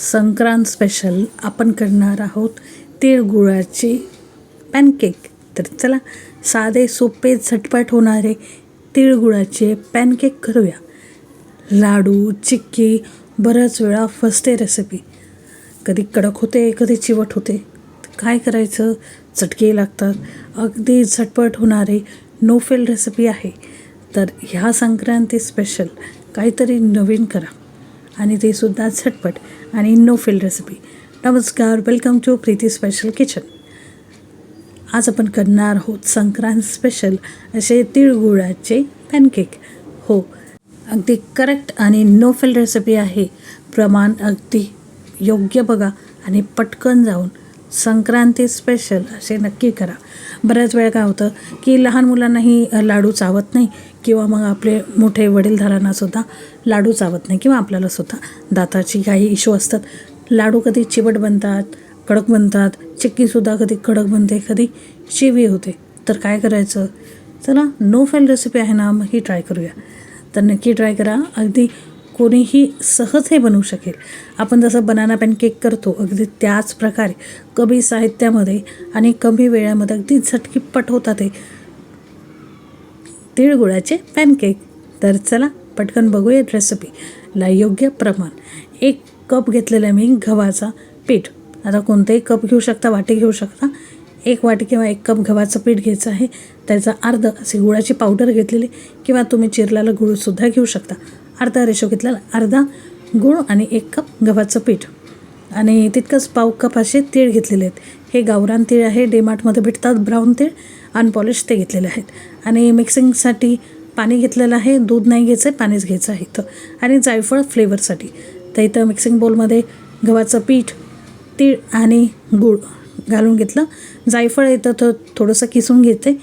Sankrant special आपण करणार आहोत तिळगुळाचे पॅनकेक तर चला साधे सोपे झटपट होणारे तिळगुळाचे पॅनकेक करूया. लाडू चिक्की बऱ्याच वेळा फसते रेसिपी कधी कडक होते कधी चिवट होते. काय करायचं? चटके लागतात. अगदी झटपट होणारे नो फेल रेसिपी आहे. तर ह्या संक्रांती स्पेशल काहीतरी नवीन करा. आणि ते सुद्धा झटपट आणि नो फेल रेसिपी नमस्कार welcome to Preeti special kitchen आज आपण करणार आहोत संक्रांत स्पेशल असे तिळगुळाचे पॅनकेक हो अगदी करेक्ट आणि नो फेल रेसिपी आहे. प्रमाण अगदी योग्य बघा आणि पटकन जाऊन संक्रांती स्पेशल असे नक्की करा. बऱ्याच वेळा काय होतं की लहान मुलांनाही लाडू चावत नाही किंवा मग आपले मोठे वडीलधारांना सुद्धा लाडू चावत नाही किंवा आपल्याला सुद्धा दाताची काही इशू असतात. लाडू कधी चिवट बनतात कडक बनतात चिक्कीसुद्धा कधी कडक बनते कधी शिवी होते. तर काय करायचं? चला नो फेल रेसिपी आहे ना मग ही ट्राय करूया. तर नक्की ट्राय करा. अगदी कोणीही सहज हे बनवू शकेल. आपण जसं बनाना पॅनकेक करतो अगदी त्याच प्रकारे कमी साहित्यामध्ये आणि कमी वेळामध्ये अगदी झटकीपट होतात ते तिळगुळाचे पॅनकेक तर चला पटकन बघूया रेसिपी ला योग्य प्रमाण. एक कप घेतलेला मी गव्हाचा पीठ. आता कोणतेही कप घेऊ शकता वाटी घेऊ शकता. एक वाटी किंवा एक कप गव्हाचं पीठ घ्यायचं आहे. त्याचा अर्ध असे गुळाची पावडर घेतलेली किंवा तुम्ही चिरलेला गुळसुद्धा घेऊ शकता. अर्धा रेशो घेतलेला अर्धा गुळ आणि एक कप गव्हाचं पीठ. आणि तितकंच पाव कप असे तीळ घेतलेले आहेत. हे गावरान तीळ आहे डेमार्टमध्ये भेटतात ब्राऊन तीळ अनपॉलिश ते घेतलेले आहेत. आणि मिक्सिंगसाठी पाणी घेतलेलं आहे दूध नाही घ्यायचं आहे पाणीच घ्यायचं आहे इथं. आणि जायफळ फ्लेवरसाठी. तर इथं मिक्सिंग बोलमध्ये गव्हाचं पीठ तीळ आणि गूळ घालून घेतलं. जायफळ येतं तर थोडंसं किसून घेते.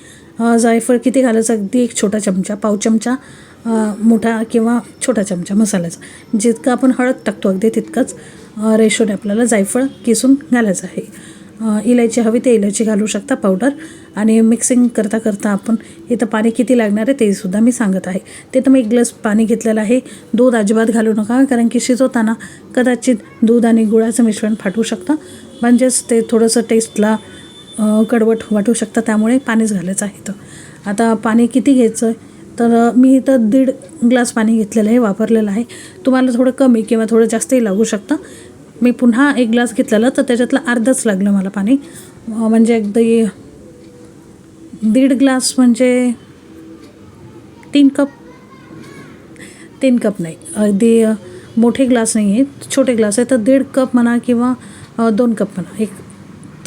जायफळ किती घालायचं अगदी एक छोटा चमचा पाव चमचा. मोठा किंवा छोटा चमचा मसाल्याचा. जितकं आपण हळद टाकतो अगदी तितकंच रेशोने आपल्याला जायफळ किसून घालायचं आहे. इलायची हवी ते इलायची घालू शकता पावडर आणि मिक्सिंग करता करता आपण इथं पाणी किती लागणार आहे तेसुद्धा मी सांगत आहे. ते तर मी एक ग्लास पाणी घेतलेलं आहे. दूध अजिबात घालू नका कारण की शिजवताना कदाचित दूध आणि गुळाचं मिश्रण फाटू शकतं. म्हणजेच ते थोडंसं टेस्टला कडवट वाटू शकतं. त्यामुळे पाणीच घालायचं आहे तर आता पाणी किती घ्यायचं? आहे तर मी इथं दीड ग्लास पाणी घेतलेलं आहे वापरलेलं आहे. तुम्हाला थोडं कमी किंवा थोडं जास्तही लागू शकतं. मी पुन्हा एक ग्लास घेतलेला तर त्याच्यातलं अर्धच लागलं मला पाणी. म्हणजे अगदी दीड ग्लास म्हणजे तीन कप. तीन कप नाही अगदी मोठे ग्लास नाही आहेत छोटे ग्लास आहे तर दीड कप म्हणा किंवा दोन कप म्हणा एक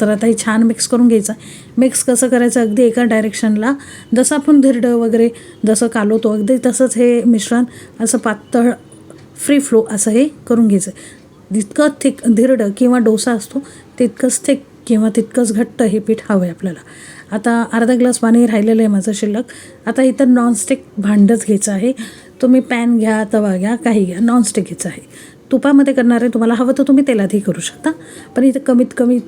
तर आता हे छान मिक्स करून घ्यायचं. मिक्स कसं करायचं? अगदी एका डायरेक्शनला जसं आपण धिरडं वगैरे जसं कालवतो अगदी तसंच हे मिश्रण असं पातळ फ्री फ्लो असं हे करून घ्यायचं. जितकं थिक धिरडं किंवा डोसा असतो तितकंच थिक किंवा तितकंच घट्ट हे पीठ हवं आहे आपल्याला. आता अर्धा ग्लास पाणी राहिलेलं आहे माझं शिल्लक. आता इथं नॉनस्टिक भांडंच घ्यायचं आहे. तुम्ही पॅन घ्या तवा घ्या काही घ्या नॉनस्टिक घ्यायचं आहे. तुपामध्ये करणार आहे तुम्हाला हवं तर तुम्ही तेलातही करू शकता. पण इथं कमीत कमी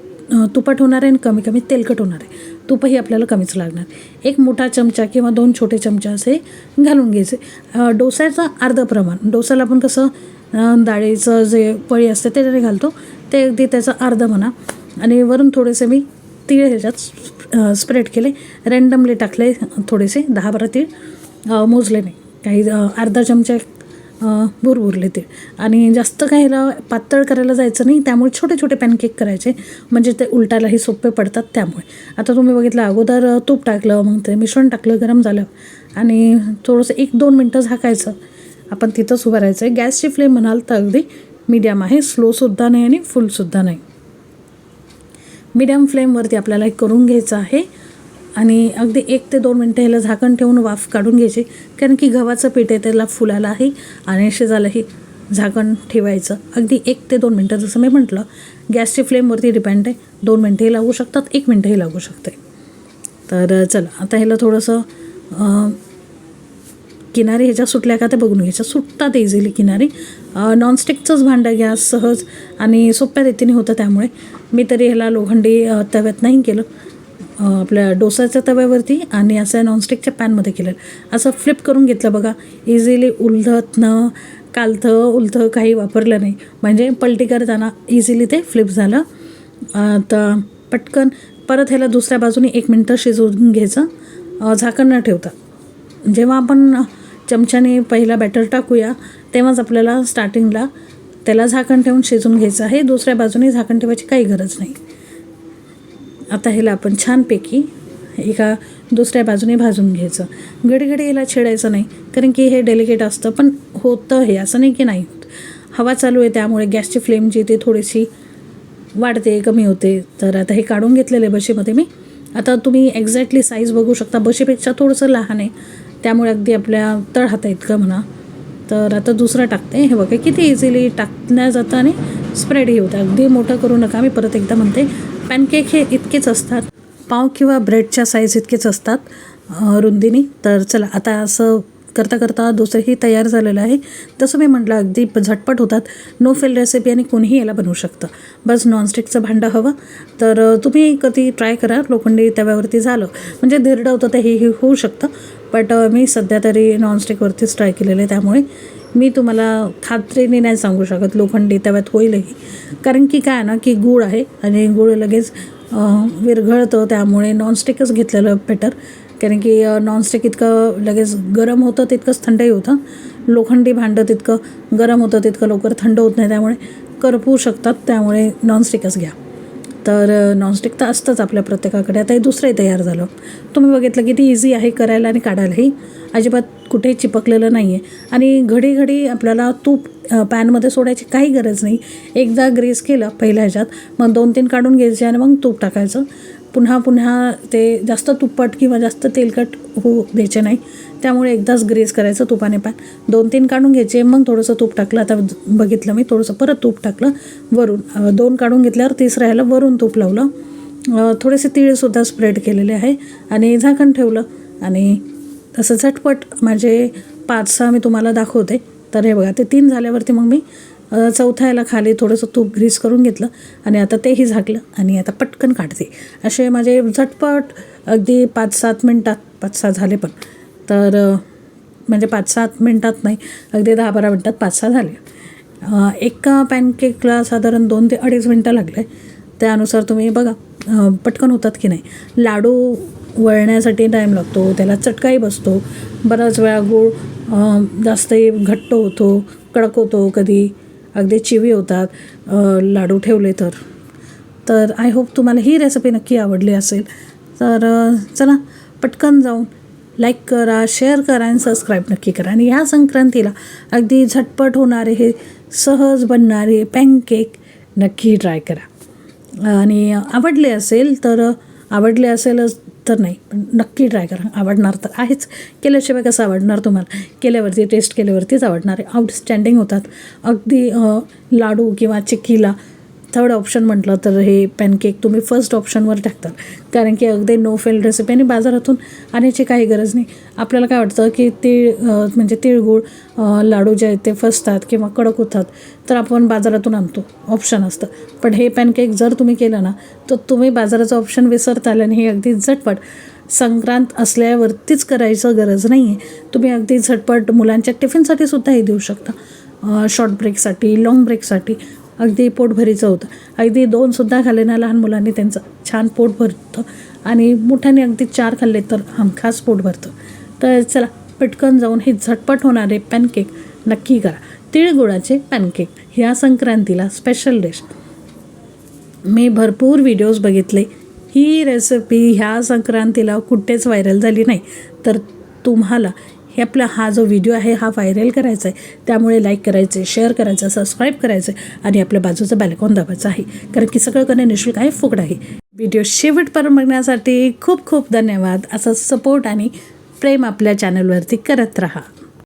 तुपाट होणार आहे आणि कमी कमी तेलकट होणार आहे. तुपही आपल्याला कमीच लागणार. एक मोठा चमचा किंवा दोन छोटे चमचे असे घालून घ्यायचे. डोसाचं अर्धं प्रमाण. डोसाला आपण कसं डाळीचं जे पळी असते ते जरी घालतो. ते अगदी त्याचं अर्ध म्हणा. आणि वरून थोडेसे मी तीळ ह्याच्यात स्प्रेड केले. रँडमली टाकले थोडेसे दहा बारा तीळ. मोजले नाही काही अर्धा चमचा भुरभुरले ते. आणि जास्त काहीला पातळ करायला जायचं नाही त्यामुळे छोटे छोटे पॅनकेक करायचे. म्हणजे ते उलटायलाही सोपे पडतात त्यामुळे. आता तुम्ही बघितलं अगोदर तूप टाकलं मग ते मिश्रण टाकलं गरम झालं. आणि थोडंसं एक दोन मिनटं झाकायचं. आपण तिथंच उभं राहायचं. आहे गॅसची फ्लेम म्हणाल तर अगदी मीडियम आहे. स्लोसुद्धा नाही आणि फुलसुद्धा नाही. मीडियम फ्लेमवरती आपल्याला हे करून घ्यायचं आहे. आणि अगदी एक ते दोन मिनटं ह्याला झाकण ठेवून वाफ काढून घ्यायची कारण की गव्हाचं पीठ आहे त्याला फुलालाही आणि शिजायलाही झाकण ठेवायचं. अगदी एक ते दोन मिनटं जसं मी म्हटलं गॅसची फ्लेमवरती डिपेंड आहे. दोन मिनटंही लागू शकतात एक मिनटंही लागू शकते. तर चला आता ह्याला थोडंसं किनारी ह्याच्या सुटल्या का ते बघून घ्यायच्या सुटतात इझिली किनारी. नॉनस्टिकचंच भांडं घ्या सहज आणि सोप्या रीतीने होतं त्यामुळे. मी तरी ह्याला लोखंडी तव्यात नाही केलं. आपल्या डोसाच्या तव्यावरती आणि असं नॉनस्टिकच्या पॅनमध्ये केलं असं फ्लिप करून घेतलं बघा. इझिली उलधत न कालथं उलथं काही वापरलं नाही. म्हणजे पलटी करताना इझिली ते फ्लिप झालं. आता पटकन परत ह्याला दुसऱ्या बाजूने एक मिनटं शिजवून घ्यायचं. झाकण न ठेवता. जेव्हा आपण चमच्याने पहिला बॅटर टाकूया तेव्हाच आपल्याला स्टार्टिंगला त्याला झाकण ठेवून शिजवून घ्यायचं आहे. दुसऱ्या बाजूने झाकण ठेवायची काही गरज नाही. आता ह्याला आपण छानपैकी एका दुसऱ्या बाजूने भाजून घ्यायचं. घडी घडी याला छेडायचं नाही कारण की हे डेलिकेट असतं पण होतं हे असं नाही की नाही होत. हवा चालू आहे त्यामुळे गॅसची फ्लेम जी ती थोडीशी वाढते कमी होते. तर आता हे काढून घेतलेलं आहे बशीमध्ये मी. आता तुम्ही एक्झॅक्टली साईज बघू शकता. बशीपेक्षा थोडंसं लहान आहे. त्यामुळे अगदी आपल्या तळ हाता इतकं म्हणा. तर आता दुसरं टाकते. हे बघा किती इझिली टाकल्या जातं आणि स्प्रेडही होतं. अगदी मोठं करू नका. मी परत एकदा म्हणते पॅनकेक हे इतकेच असतात. पाव किंवा ब्रेडच्या साईज इतकेच असतात रुंदीनी रुंदीने. तर चला आता असं करता करता दुसरंही तयार झालेलं आहे. तसं मी म्हटलं अगदी झटपट होतात. नो फेल रेसिपी आणि कोणीही याला बनवू शकतं. बस नॉनस्टिकचं भांडं हवं. तर तुम्ही कधी ट्राय करा. लोखंडी तव्यावरती झालं. म्हणजे धिरडं होतं ते हेही होऊ शकतं. बट मी सध्या तरी नॉनस्टिकवरतीच ट्राय केलेलं आहे. त्यामुळे मी तुम्हाला खात्रीने नाही सांगू शकत. लोखंडी तव्यात होईलही. कारण की काय आहे ना की गूळ आहे. आणि गूळ लगेच विरघळतं त्यामुळे नॉनस्टिकच घेतलेलं बेटर कारण की नॉनस्टिक इतकं लगेच गरम होतं तितकंच थंडही होतं. लोखंडी भांडं तितकं गरम होतं तितकं लवकर थंड होत नाही त्यामुळे करपू शकतात त्यामुळे नॉनस्टिकच घ्या. तर नॉनस्टिक तर असतंच आपल्या प्रत्येकाकडे. आता हे दुसरंही तयार झालं. तुम्ही बघितलं किती इझी आहे करायला आणि काढायलाही. अजिबात कुठेही चिपकलेलं नाही आहे आणि घडी घडी आपल्याला तूप पॅनमध्ये सोडायची काही गरज नाही. एकदा ग्रेस केलं पहिल्या ह्याच्यात मग दोन तीन काढून घ्यायचे आणि मग तूप टाकायचं. पुन्हा पुन्हा ते जास्त तुप्पट किंवा जास्त तेलकट होऊ द्यायचे नाही. त्यामुळे एकदाच ग्रेस करायचं तुपाने पॅन. दोन तीन काढून घ्यायचे मग थोडंसं तूप टाकलं. आता बघितलं मी थोडंसं परत तूप टाकलं वरून. दोन काढून घेतल्यावर तिसरं ह्याला वरून तूप लावलं. थोडेसे तीळसुद्धा स्प्रेड केलेले आहे. आणि झाकण ठेवलं. आणि तसं झटपट माझे पाच सहा मी तुम्हाला दाखवते. तर हे बघा ते तीन झाल्यावरती मग मी चौथ्या याला खाली थोडंसं तूप ग्रीस करून घेतलं आणि आता तेही झाकलं आणि आता पटकन काढते. असे माझे झटपट अगदी पाच सात मिनटात पाच सहा झाले पण. तर म्हणजे पाच सात मिनटात नाही अगदी दहा बारा मिनटात पाच सहा झाले. एका पॅनकेकला साधारण दोन ते अडीच मिनटं लागले. त्यानुसार तुम्ही बघा पटकन होतात की नाही. लाडू वळण्यासाठी टाईम लागतो त्याला चटकाही बसतो. बराच वेळा गूळ जास्तही घट्ट होतो कडक होतो कधी अगदी चिवी होतात. लाडू ठेवले तर. तर आय होप तुम्हाला ही रेसिपी नक्की आवडली असेल. तर चला पटकन जाऊन लाईक करा शेअर करा आणि सबस्क्राईब नक्की करा. आणि ह्या संक्रांतीला अगदी झटपट होणारे हे सहज बनणारे पॅनकेक नक्की ट्राय करा. आणि आवडले असेल तर आवडले असेलच तर नाही पण नक्की ट्राय करा. आवडणार तर आहेच. केल्याशिवाय कसं आवडणार तुम्हाला? केल्यावरती टेस्ट केल्यावरतीच आवडणार. आहे आउटस्टँडिंग होतात. अगदी लाडू किंवा चिक्कीला थर्ड ऑप्शन म्हटलं तर हे पॅनकेक तुम्ही फर्स्ट ऑप्शनवर टाकतात. कारण की अगदी नो फेल रेसिपी आणि बाजारातून आणायची काही गरज नाही. आपल्याला काय वाटतं की तीळ म्हणजे तिळगुळ लाडू जे आहेत ते फसतात किंवा कडक होतात तर आपण बाजारातून आणतो. ऑप्शन असतं. पण हे पॅनकेक जर तुम्ही केलं ना तर तुम्ही बाजाराचं ऑप्शन विसरताल आणि हे अगदी झटपट संक्रांत असल्यावरतीच करायचं गरज नाही आहे तुम्ही अगदी झटपट मुलांच्या टिफिनसाठी सुद्धा हे देऊ शकता. शॉर्ट ब्रेकसाठी लाँग ब्रेकसाठी अगदी पोटभरीचं होतं. अगदी दोनसुद्धा खाल्ले ना लहान मुलांनी त्यांचं. छान पोट भरतं. आणि मोठ्याने अगदी चार खाल्ले तर हमखास पोट भरतं. तर चला पटकन जाऊन हे झटपट होणारे पॅनकेक नक्की करा. तिळगुळाचे पॅनकेक. ह्या संक्रांतीला स्पेशल डिश मी भरपूर व्हिडिओज बघितले. ही रेसिपी ह्या संक्रांतीला कुठेच व्हायरल झाली नाही. तर तुम्हाला हे आपला हा जो व्हिडिओ आहे हा व्हायरल करायचा आहे त्यामुळे लाईक करायचे शेअर करायचं सबस्क्राईब करायचं आणि आपल्या बाजूचं बॅलकॉन दाबायचं आहे. कारण की सगळं करणे निशुल्क आहे फुकट आहे. व्हिडिओ शेवटपर्यंत बघण्यासाठी खूप खूप धन्यवाद. असा सपोर्ट आणि प्रेम आपल्या चॅनलवरती करत राहा.